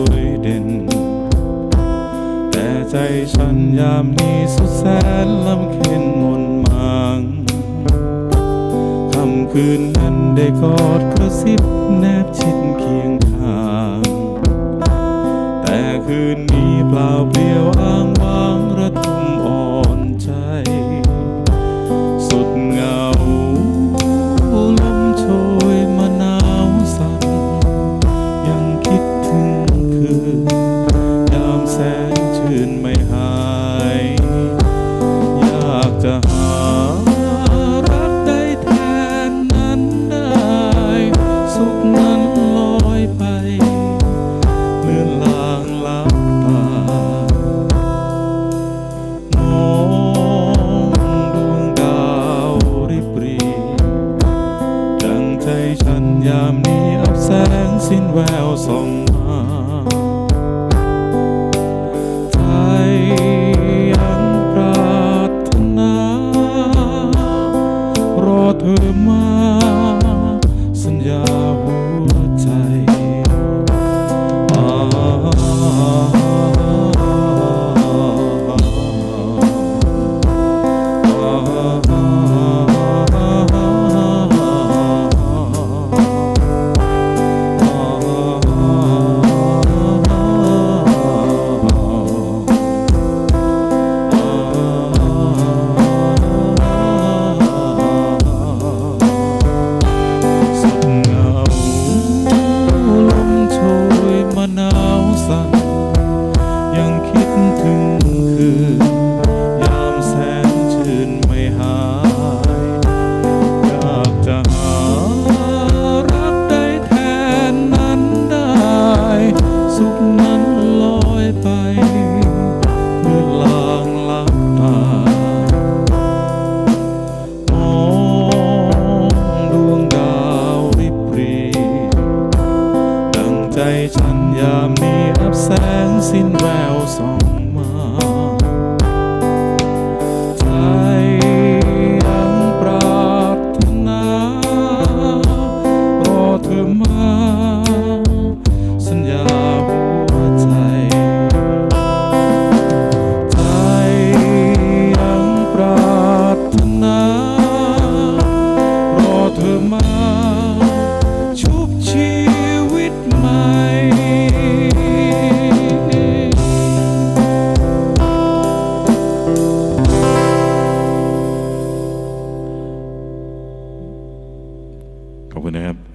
วยเด่น แต่ใจฉันยามนี้สุดแสนลำเค็นมนมังคำคืนนั้นได้กอดกระซิบแนบ ใจฉันยามนี้อับแสงสิ้นแววส่องมาใจยังปรารถนารอเธอมา ฉันยามนี้อับแสงสิ้นแววส่อง Come on, Ab.